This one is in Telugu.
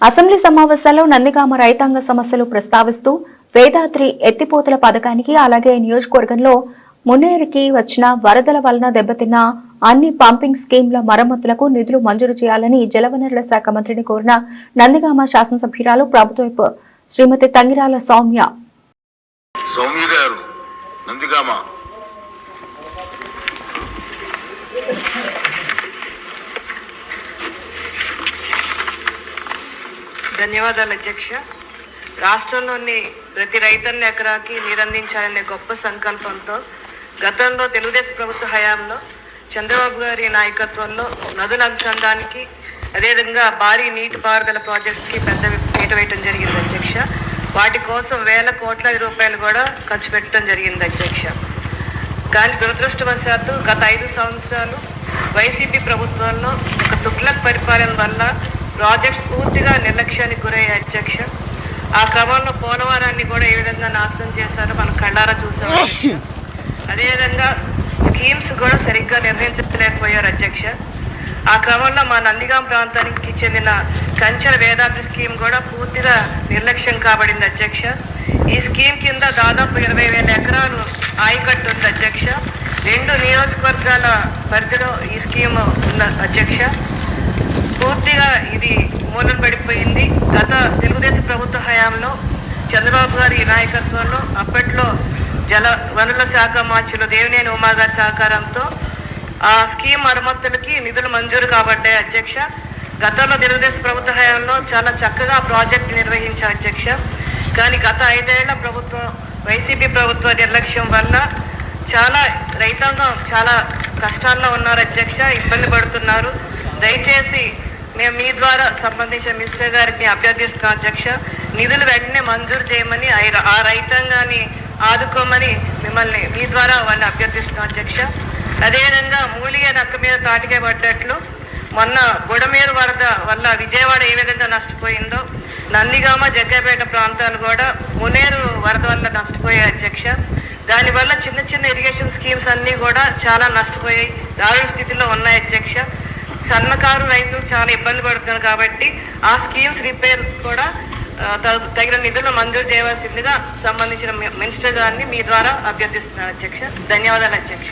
అసెంబ్లీ సమావేశాల్లో నందిగామ రైతాంగ సమస్యలు ప్రస్తావిస్తూ వేదాద్రి ఎత్తిపోతల పథకానికి అలాగే నియోజకవర్గంలో మున్నేరుకి వచ్చిన వరదల వలన దెబ్బతిన్న అన్ని పంపింగ్ స్కీంల మరమ్మతులకు నిధులు మంజూరు చేయాలని జలవనరుల శాఖ మంత్రిని కోరిన నందిగామ శాసనసభ్యురాలు ప్రభుత్వ శ్రీమతి తంగిరాల సౌమ్య. సౌమ్య గారు నందిగామ. ధన్యవాదాలు అధ్యక్ష. రాష్ట్రంలోని ప్రతి రైతన్న ఎకరాకి నీరందించాలనే గొప్ప సంకల్పంతో గతంలో తెలుగుదేశం ప్రభుత్వ హయాంలో చంద్రబాబు గారి నాయకత్వంలో నదుల అనుసంధానికి అదేవిధంగా భారీ నీటిపారుదల ప్రాజెక్ట్స్కి పెద్ద పీట వేయటం జరిగింది అధ్యక్ష. వాటి కోసం వేల కోట్ల రూపాయలు కూడా ఖర్చు పెట్టడం జరిగింది అధ్యక్ష. కానీ దురదృష్టవశాత్తు గత ఐదు సంవత్సరాలు వైసీపీ ప్రభుత్వంలో ఒక తుగ్లక్ పరిపాలన వల్ల ప్రాజెక్ట్స్ పూర్తిగా నిర్లక్ష్యానికి గురయ్యాయి అధ్యక్ష. ఆ క్రమంలో పోలవరాన్ని కూడా ఏ విధంగా నాశనం చేశారో మనం కళ్ళారా చూసాం. అదేవిధంగా స్కీమ్స్ కూడా సరిగ్గా నిర్ణయించలేకపోయారు అధ్యక్ష. ఆ క్రమంలో మా నందిగాం ప్రాంతానికి చెందిన కంచెల వేదాద్రి స్కీమ్ కూడా పూర్తిగా నిర్లక్ష్యం కాబడింది అధ్యక్ష. ఈ స్కీమ్ కింద దాదాపు ఇరవై వేల ఎకరాలు ఆయకట్టు ఉంది అధ్యక్ష. రెండు నియోజకవర్గాల పరిధిలో ఈ స్కీమ్ ఉన్న అధ్యక్ష. పూర్తిగా ఇది మూలం పడిపోయింది. గత తెలుగుదేశం ప్రభుత్వ హయాంలో చంద్రబాబు గారి నాయకత్వంలో అప్పట్లో జల వనరుల శాఖ మార్చిలో దేవినేని ఉమాగారి సహకారంతో ఆ స్కీమ్ మరమ్మతులకి నిధులు మంజూరు కాబడ్డాయి అధ్యక్ష. గతంలో తెలుగుదేశం ప్రభుత్వ హయాంలో చాలా చక్కగా ప్రాజెక్ట్ నిర్వహించే అధ్యక్ష. కానీ గత ఐదేళ్ళ ప్రభుత్వం వైసీపీ ప్రభుత్వ నిర్లక్ష్యం వల్ల చాలా రైతాంగం చాలా కష్టాల్లో ఉన్నారు అధ్యక్ష ఇబ్బంది పడుతున్నారు. దయచేసి మేము మీ ద్వారా సంబంధించిన మినిస్టర్ గారికి అభ్యర్థిస్తున్నాం అధ్యక్ష నిధులు వెంటనే మంజూరు చేయమని ఆ- ఆ రైతాంగాన్ని ఆదుకోమని మిమ్మల్ని మీ ద్వారా వాళ్ళని అభ్యర్థిస్తున్నాం అధ్యక్ష. అదేవిధంగా మూలిగే నక్క మీద తాటికే పడ్డట్లు మొన్న బుడమేరు వరద వల్ల విజయవాడ ఏ విధంగా నష్టపోయిందో నందిగామ జగ్గపేట ప్రాంతాలు కూడా మునేరు వరద వల్ల నష్టపోయాయి అధ్యక్ష. దానివల్ల చిన్న చిన్న ఇరిగేషన్ స్కీమ్స్ అన్నీ కూడా చాలా నష్టపోయాయి దారుణ స్థితిలో ఉన్నాయి అధ్యక్ష. సన్నకారు రైతులు చాలా ఇబ్బంది పడుతున్నారు కాబట్టి ఆ స్కీమ్స్ రిపేర్ కూడా తగిన నిధులు మంజూరు చేయవలసిందిగా సంబంధించిన మినిస్టర్ గారిని మీ ద్వారా అభ్యర్థిస్తున్నాను అధ్యక్ష. ధన్యవాదాలు అధ్యక్ష.